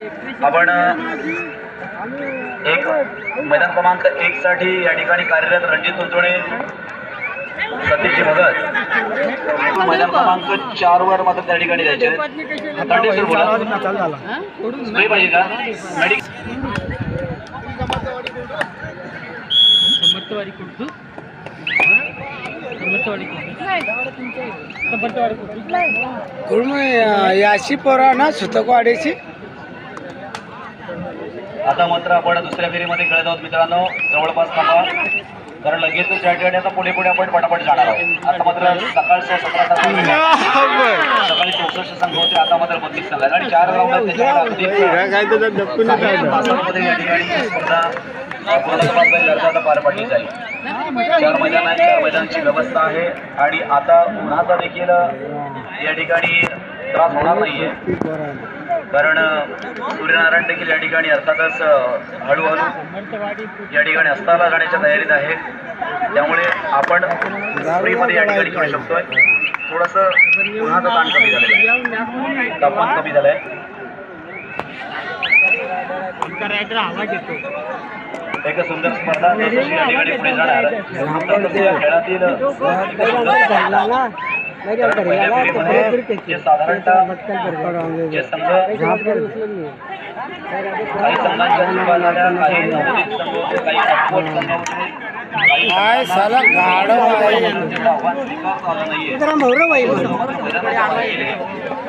आपण एक मैदान क्रमांक एक साठी या ठिकाणी कार्यरत रणजित उंचोळे सतीशजी भगत. मैदान क्रमांक चार वर मात्र त्या ठिकाणी जायचे स्प्रे पाहिजे का? मेडिक समर्थवाडी कुठू? समर्थवाडी कुठू? समर्थवाडी कुठू? कुर्म याशी पोरा ना सुतकवाडीची आता मात्र आपण दुसऱ्या फेरीमध्ये खेळत आहोत मित्रांनो. जवळपास थांबा. कारण लगेचच या ठिकाणी आता पुढे पुढे आपण पटापट जाणार आहोत. आता मात्र सकाळचं सतरा तास सकाळी चौसष्ट संघ होते. आता मात्र बत्तीस संघ आणि चार राऊंड तासांमध्ये या ठिकाणी स्पर्धा पार पाडली जाईल. चार मैदान आहेत चार मैदानाची व्यवस्था आहे. आणि आता उन्हाचा देखील या ठिकाणी त्रास होणार नाहीये. कारण सूर्यनारायण देखील या ठिकाणी अर्थातच हळूहळू या ठिकाणी अस्ताला जाण्याच्या तयारीत आहे. त्यामुळे आपण फ्रीमध्ये या ठिकाणी खेळू शकतोय. थोडस उन्हाचं ताण कमी झालेलं आहे. तापमान कमी आवाज येतो. एक सुंदर स्पर्धा जशी या ठिकाणी पुढे जाणार. खेळातील जे साधारणतः जे संघ काही संघांच्या सुरुवात झाल्या काही नवोदित संघ होते काही अपवर्ड संघ होते काही काय साला गाढव आहे. आव्हान स्वीकारता आलं नाहीये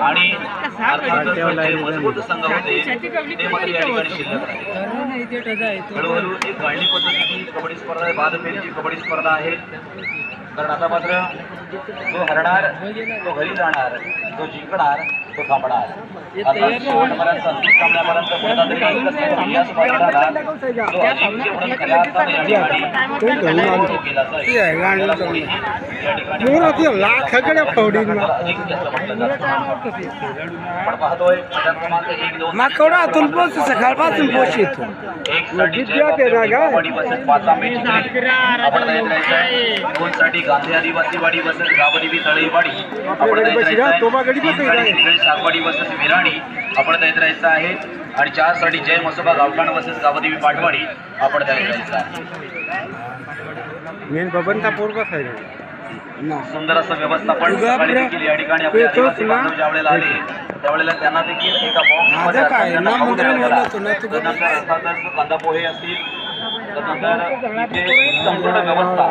आणि अर्थातच जे मजबूत संघ होते ते मात्र या ठिकाणी शिल्लक राहिले हळूहळू एक गाळणी पद्धतीची कबड्डी स्पर्धा आहे. बाद फेरीची कबड्डी स्पर्धा आहे. कारण आता मात्र जो हरणार तो घरी जाणार जो जिंकणार तो थांबणार. आता शेवटपर्यंत अंतिम सामन्यापर्यंत कोणता तरी एकच संघ या स्पर्धेला जो अजिंक्य म्हणून खऱ्या अर्थाने या ठिकाणी तो केला जाईल त्याला कोणीही या ठिकाणी लाखाकडे फवडी अजिंक्य असं म्हटलं जातं. माकडा अतुल पोच सकाळपासून पोच येतो एक साठी जयवाडी बसेस पाच आंबे चिखली आपण तयार राहायचं दोन साठी गांधी आदिवासी वाडी बसेस गावदेवी तळईवाडी आपण सागवाडी विराणी आपण तयार राहायचं आहे. आणि चारसाठी जय मसोबा गावठाण बसेस गावदेवी पाटवाडी आपण तयार राहायचं आहे मेन बबनचा पोर बसायला सुंदर असं व्यवस्थापन देखील या ठिकाणी आपले येतोच आदिवासी ना? बांधव ज्या वेळेला आले त्यावेळेला त्यांना देखील एका बॉक्समध्ये कांदा पोहे असतील संपूर्ण व्यवस्था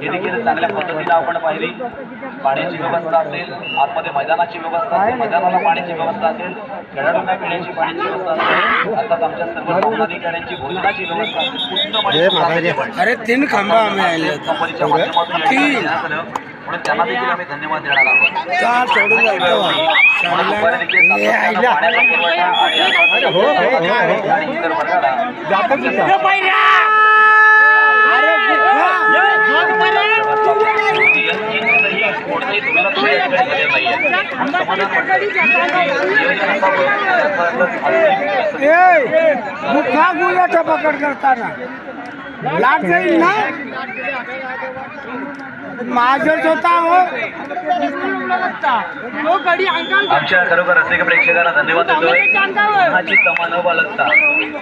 हे देखील चांगल्या पद्धतीने आपण पाहिली. पाण्याची व्यवस्था असेल आतमध्ये मैदानाची व्यवस्था असेल मैदानाला पाण्याची व्यवस्था असेल खेळाडूंना पिण्याची पाण्याची व्यवस्था असेल अर्थात आमच्या सर्व भवनाधिकाऱ्यांची भोजनाची व्यवस्था असेल. पूर्णपणे पण अरे तीन खांबा आम्ही आणले कंपनीच्या माध्यमातून म्हणून त्यांना देखील आम्ही धन्यवाद देणार आहोत. हो, हो, हो. मुखा पकड करताना. लाट जाईल ना? माझच होता हो तो आमच्या खरोखर रसिक प्रेक्षकांना धन्यवाद देतोय. उन्हाची तमा न बाळगता.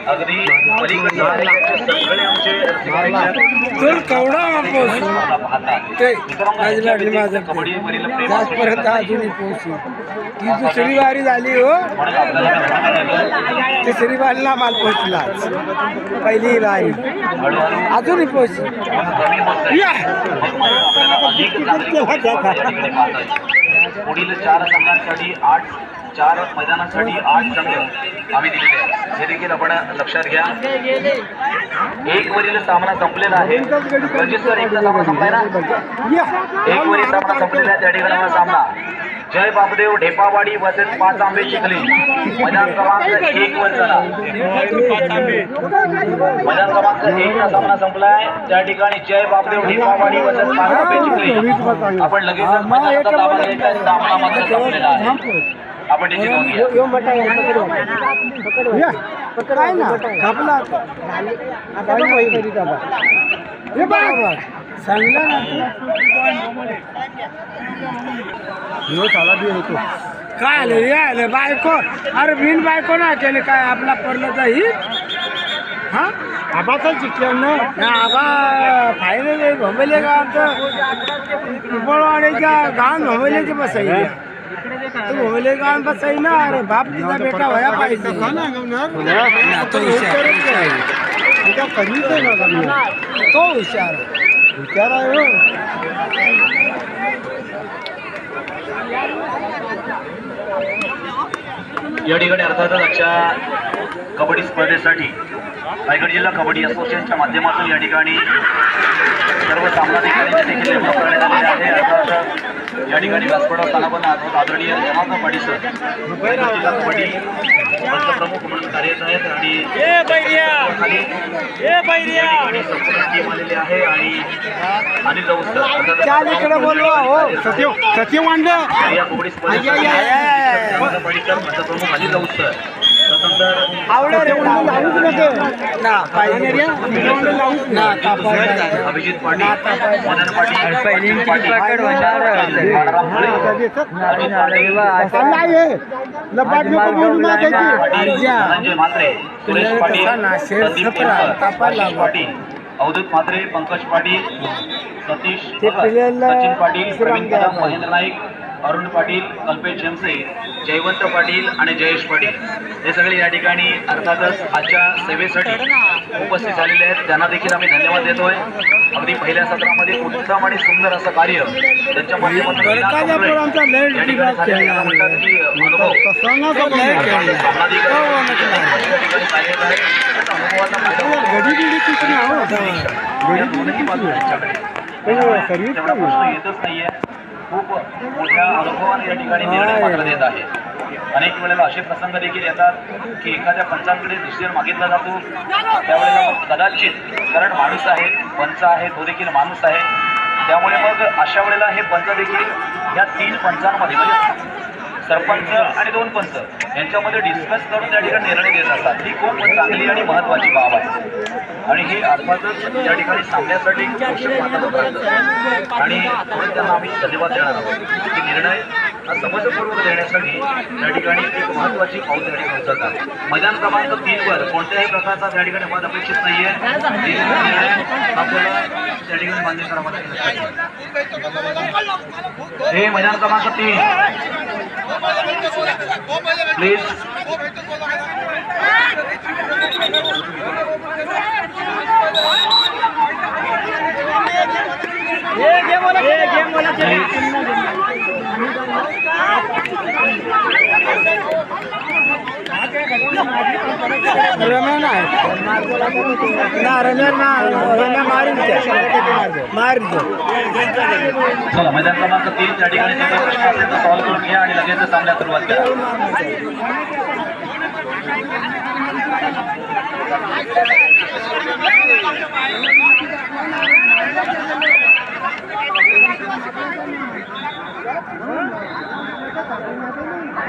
अगदी पलीकडचे सगळे आमचे कवडा पाहतात कबड्डीवरील जास्तपर्यंत अजूनही पोहोचली ती दुसरी वारी झाली हो? तिसरी वारीला माल पोहोचला पहिली वारी. अजूनही पोहोचली. पुढील चार संघांसाठी आठ चार मैदानासाठी आठ संघ आम्ही दिलेले आहेत. हे देखील आपण लक्षात घ्या. एक वरील सामना संपलेला आहे. एकदा सामना संपलाय ना? एक वरील सामना संपलेला आहे. त्या ठिकाणी सामना. जय बापदेव ढेपावाडी वसेस पाच आंबे चिखली. मैदान क्रमांक एक वर झाला मैदान क्रमांक एक चा सामना संपलाय. त्या ठिकाणी जय बापदेव ढेपावाडी वसेस पाच आंबे चिखली. आपण लगेच सामना मात्र संपलेला आहे. आपण त्याची नोंद घ्या या. काय ना? कापला आता. हे बघा. सांगलं ना तू. काय आलं? रे आलं. बायको. अरे बिन बायको ना केले. काय आपला पडलं तर ही? हा? आबा तर शिकलं ना? ना आबा. फायनल भोंबले गावात. पिंपळवाडीच्या गावात भोंबलेचे बसाई तू होले गावात बसाई ना अरे बाप तिचा बेटा व्हाया पाहिजे तो हुशार तो हुशार हुशार आहे हो. या ठिकाणी अर्थातच आजच्या कबड्डी स्पर्धेसाठी रायगड जिल्हा कबड्डी असोसिएशनच्या माध्यमातून या ठिकाणी सर्व सामना देखील करण्यात आलेली आहे या ठिकाणी व्यासपीठावर स्थानापन्न आहोत आदरणीय जनार्दन पाटील सर जिल्हा कबड्डी प्रमुख म्हणून कार्यरत आहेत आणि संपूर्ण टीम आलेली आहे आणि अनिल राऊत हो. या कबड्डी सर प्रमुख अनिल राऊत सर अभिजित पाटील मदन पाटील अर्जुन पाटील बाळाराम अवधूत म्हात्रे पंकज पाटील सतीश सचिन पाटील प्रवीण कदम महेंद्र नाईक अरुण पाटील कल्पेश जेमसे जयवंत पाटील आणि जयेश पाटील. हे सगळे या ठिकाणी अर्थातच आजच्या सेवेसाठी उपस्थित झालेले आहेत. त्यांना देखील आम्ही धन्यवाद देतोय. अगदी पहिल्या सत्रामध्ये उत्तम आणि सुंदर असं कार्य त्यांच्या माध्यमातून हो, हो. सर्विस प्रश्न येतच नाहीये. खूप मोठ्या अनुभवाने या ठिकाणी निर्णय मात्र देत आहे. अनेक वेळेला असे प्रसंग देखील येतात की एखाद्या पंचांकडे डिसिजन मागितला जातो. त्यावेळेला मग कदाचित कारण माणूस आहे पंच आहे तो देखील माणूस आहे. त्यामुळे मग अशा वेळेला हे पंच देखील या तीन पंचांमध्ये म्हणजे सरपंच आणि दोन पंच यांच्यामध्ये डिस्कस करून त्या ठिकाणी निर्णय घेत असतात. ही खूप चांगली आणि महत्त्वाची बाब आहे. आणि ही अर्थातच या ठिकाणी सांगण्यासाठी आणि म्हणून त्यांना आम्ही धन्यवाद देणार आहोत. की निर्णय हा समजपूर्वक देण्यासाठी त्या ठिकाणी एक महत्त्वाची पाऊल त्या ठिकाणी उचलतात. मैदान क्रमांक तीन वर कोणत्याही प्रकारचा त्या ठिकाणी मत अपेक्षित नाहीये. निर्णय आपल्याला त्या ठिकाणी मान्य करावा लागेल. हे मैदान क्रमांक तीन. Please. रम्या नाही ना रम्या ना रम्या मारीन त्या. मारीन चला मैदान क्रमांक तीन त्या ठिकाणी सॉल्व करून घ्या आणि लगेच सामन्यात सुरुवात करा.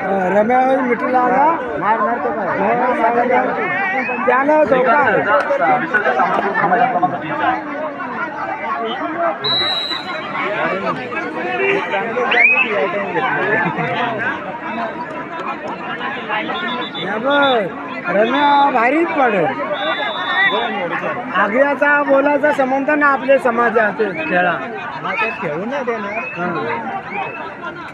रम्या मिटला त्यानं धोका रम्या भारीच पडेल. आग्र्याचा बोलाचा संबंध ना आपल्या समाजात. खेळा. खेळू नाही देणार.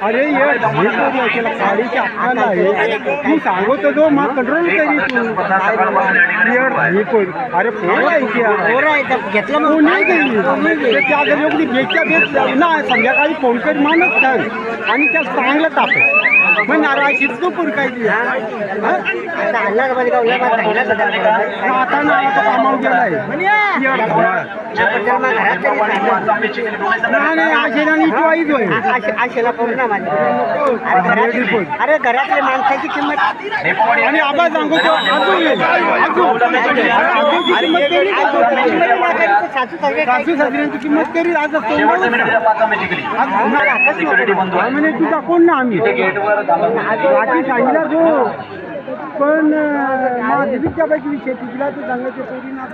अरे ये गाडीच्या हाताला आहे तू सांगतो तो मग कंट्रोल करी तू स्पर्धा अरे पोर आहे घेतलं मग नाही गेली त्या घरी बेच्या बेच ना संध्याकाळी फोन करी मानच काय आणि त्या चांगलं ताप मग नारळाशीच तो पुरकायची आता ना आता कामावर गेलाय नाही. नाही आशेला होय. पूर्ण माझी अरे पण. अरे घरातल्या माणसाची किंमत आणि आबा सांगतो तो. अजून येईल. अजून. अजूनची किंमत ते सासू सासरे सासू सासऱ्यांची किंमत करी आज आहे. म्हणजे तुझा कोण ना आम्ही? गेटवर थांबा. वाटी सांगितला पण देवीच्या पैकी विषय तिला तर चांगलं ते पोरी ना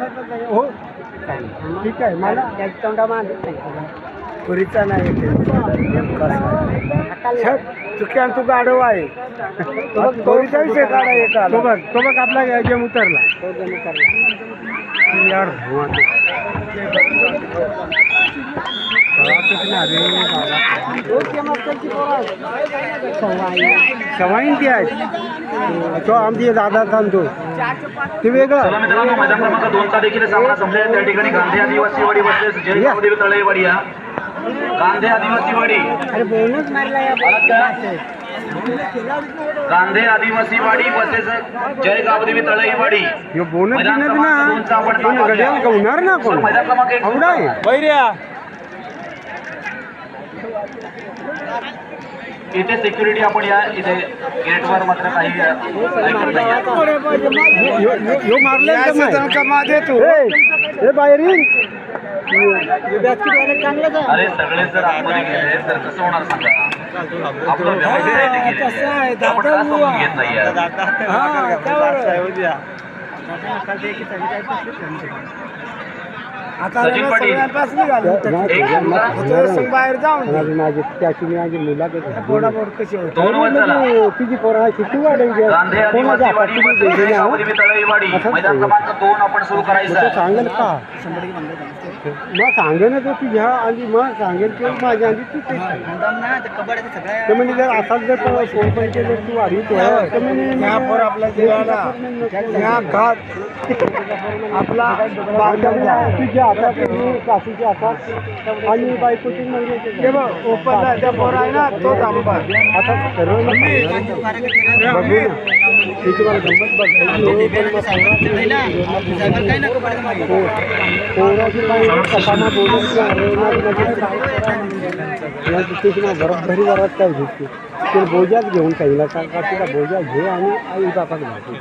हो ठीक आहे मला त्याची तोंडा नाही पुरीचा नाही चुक्यान तू गाडव आहे पोरीचा विषय काढा एक तो बघ तो बघ आपला गेम उतरला तो जण करला यार भगवान तो केमास्टरची पोरं आहे. सवाई. सवाईन ती आहे. तो आमची दादा सांगतो ते वेगळं. चला मित्रांनो मैदान क्रमांक दोनचा देखील सामना संपलेला आहे. त्या ठिकाणी गांधी आदिवासी वाडी तळेवाडी या. गांधी आदिवासी वाडी? गांधी वाडी वर्सेस जय गावदेवी तळेवाडी ह्यो बोनस ना. गवणार ना कोण मैदान क्रमांक एक आवडा आहे बैर्या इथे सिक्युरिटी आपण या इथे गेटवर मात्र काही हे अरे सगळे जर आतमध्ये गेले तर कसं होणार सांगा आपलं. आपण समजून घेत नाही? आता सचिन पाटील. सगळ्यांपासून. बाहेर जाऊन माझी त्याची माझी मुलाखत बोडाबोड कशी होती? दोन वर चला तुझी पोरा किती वाढेल गांधी आदिवासी वाडी वर्सेस जय गावदेवी तळेवाडी मैदान क्रमांक दोन आपण सुरू करायचं आहे. सांगेल का? मग सांगेल ना तो तुझ्या आणि मग सांगेल की माझ्या आधी तू ते तर म्हणजे जर असाच जर फोन पण केलं तू वाढीतो तर म्हणजे ह्या पोर आपला ह्या घात आपला बांधवला. तुझ्या हातात आणि बायकोची हे म्हणजे बघ ओपनला त्या पोर आहे ना तोच आंबा आता सर्व बघू ना. ती तुम्हाला गंमत बघायची पण मग? सांगा. पो- पोराची बाई या ना बरोबरी वरात काय घेते ते बोजाच घेऊन सांगितला का का तिला बोजा घे आणि आई बापाक घालते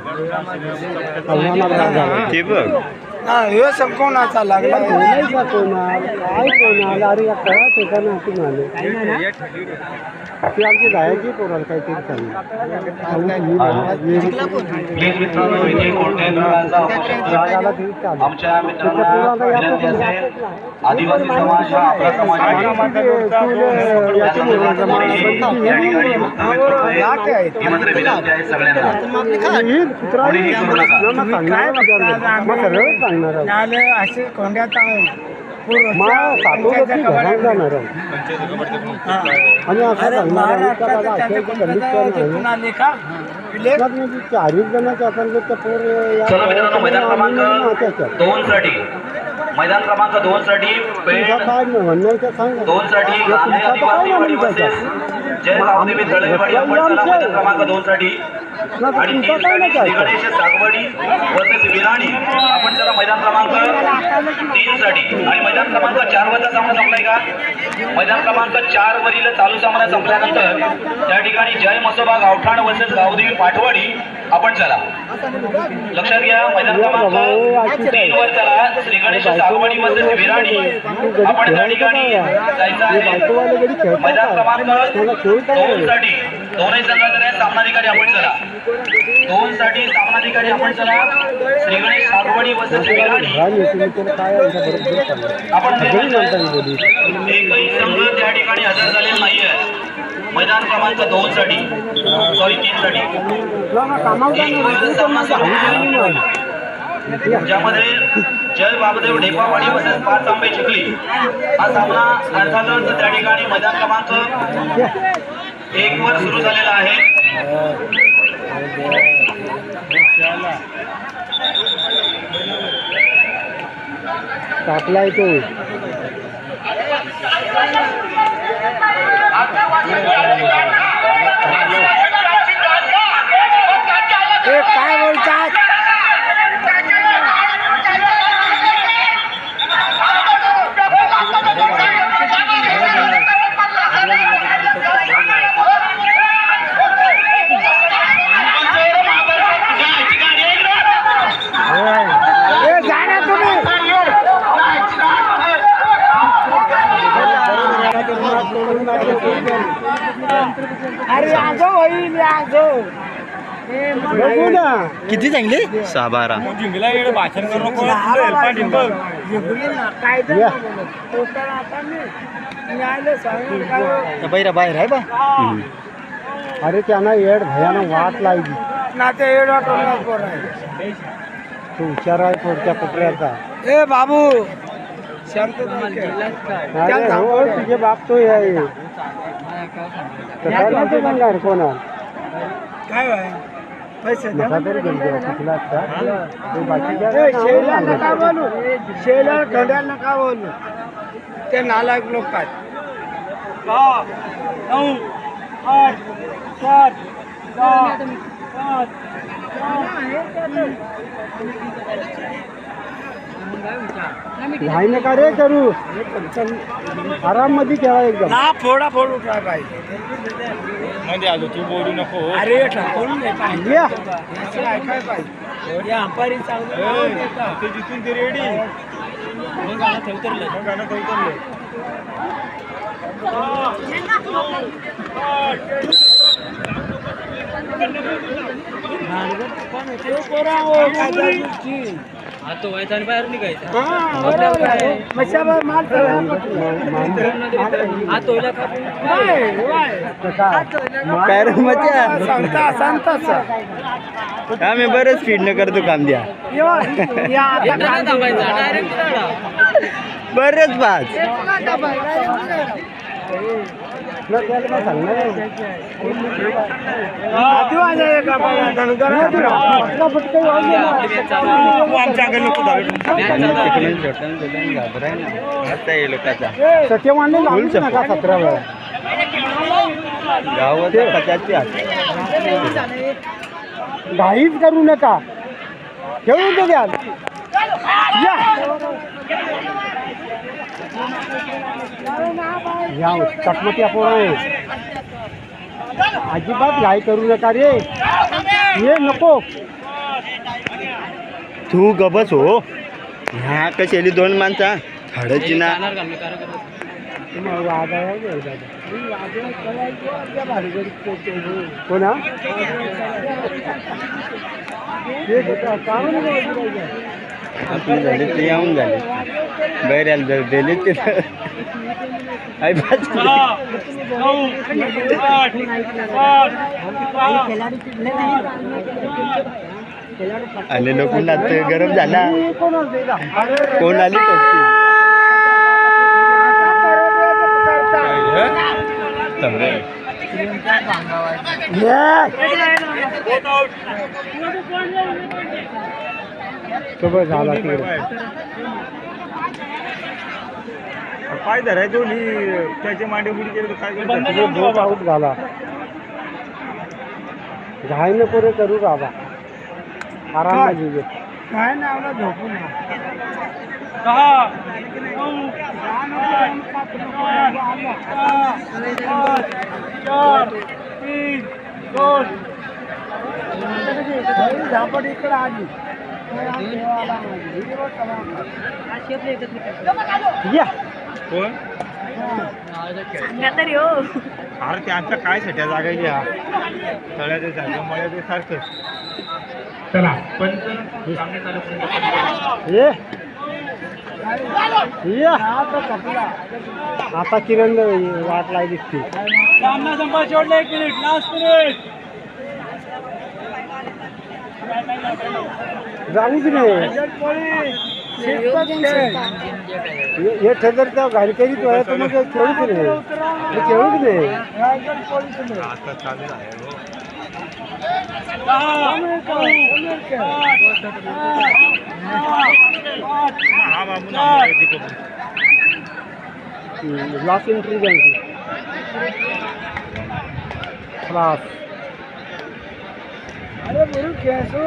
आव्हानात राग झाला. हा ह्यो संपवण्याचा लागला? बोलायचा कोणाल? काय कोणाल? अरे या कळा ठिकाणं हाती आले ती आमची जायची पोराला काहीतरी आदिवासी समाज हा आपला समाज आहे. ही सगळ्यांना करू नका सांगणार असे कोंड्यात मग सातोदरची घरात जाणार आहे. आणि असं सांगणार आहे का म्हणजे जणांच्या आपण त्या पोर या चला मित्रांनो मैदान क्रमांक त्याच्यात. दोन साठी मैदान क्रमांक दोन साठी सांग. दोन साठी जय आपण क्रमांक दोन साठी आणि गणेश सागवडी वर्सेस विराणी आपण चला मैदान क्रमांक तीन साठी. आणि मैदान क्रमांक चार वरचा सामना संपलाय का? मैदान क्रमांक चार वरील चालू सामना संपल्यानंतर त्या ठिकाणी जय मसोबा गावठाण वर्सेस गावदेवी पाठवाडी आपण चला. लक्षात घ्या मैदान क्रमांक तीन वर चला. श्री गणेश सागवडी वर्सेस विराणी आपण त्या ठिकाणी जायचं आहे. मैदान क्रमांक दोन साठी दोनही संघाचा सामनाधिकारी आपण चला. दोन साठी सामनाधिकारी आपण चला. श्री गणेश सागवडी वर्सेस विराणी आपण एकही संघ त्या ठिकाणी हजर झालेला नाहीये. मैदान क्रमांक दोन साठी सॉरी तीन साठी. ज्यामध्ये जय बाबदेव ढेपावाडी वर्सेस पाच आंबे चिखली हा सामना अर्थातच त्या ठिकाणी मैदान क्रमांक एक वर सुरू झालेला आहे. टाकलाय तो हे काय बोलतात ए, जा ना तुम्ही बघू ना किती चांगली सहा बारा. या. बैरा बाहेर आहे बा. अरे त्यांना येड भयानं वाट लागली. नाते आहे तो हुशार आहे कुत्र्याचा. ए बाबू. शांत तुम्ही अरे हो तुझे बाप तो आहे. कोणा काय बाय पैसे द्या. कसा तरी गेली कुठला असता ते बाकीच्या ए, शेला नका बोलू शेला खड्या नका बोलू ते नालायक लोक काय दहा नऊ आठ सात सहा पाच घाई नका रे करू. आराममध्ये ठेवा एकदम. ना फोडा फोड उठला पाहिजे मध्ये आलो तू बोलू नको. अरे ठाकून नाही पाहिजे या. असं ऐकाय पाहिजे या अंपारी चांगलं नाव देतात. जिथून ते रेडी मग गाणं ठेवतरलं. मग गाणं ठेवतरलं. ते हो, व्हायचं आणि बाहेर निघायचं हा. काय रे मजा सांगता सांगताच आम्ही बरंच स्पीड न करतो काम द्या थांबायचं डायरेक्ट बरंच पाच सतरा वेळा. गावात घाईच करू नका. खेळून तो या पोरं आहे. अजिबात घाई करू नका रे. ये नको. तू गबस हो. ह्या कशाली दोन माणसा. हळदची ना. कोणा वाजवायचं? आपली झाली ते येऊन झाले. बैऱ्याला जर दिले ते आई बात आले लोक नाच गरम झाला. कोण? अरे, आली झाला तिकडे पाय धराय दोन्ही त्याचे मांडे बुडी केले तर काय तिकडे बोट आऊट झाला. घाई नको रे करू बाबा. आराम नाही घे. काय नावला झोपून राहा. घरी झापड इकडे आली. या. कोण? अरे त्यांचा काय सट्या जागा घ्या तळ्याचे जागा मळ्याचे सारखं. ये या आता किरण वाट लाई दिसते सामना संपा सोडला एक मिनिट लास्ट मिनिट जाऊच रे हे- हे ठगर त्या घारी करीत वया तर मग खेळूच रे हे खेळूच रे आता चालू आहे हो. हा बाबू ना माहिती करून. लास्ट एंट्री द्यायची क्लास अरे बोलू खेळसो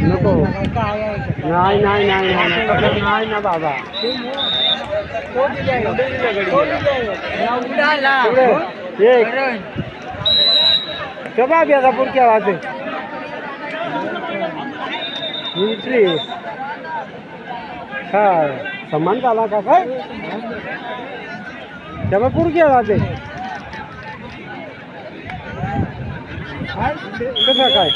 नको. नाही नाही नाही नाही नाही. ना बाबा. एक केव्हा बेगापूर केव्हा ते मिलिटरी हा सन्मान झाला का काय? तेव्हा पूर केव्हा कसं काय?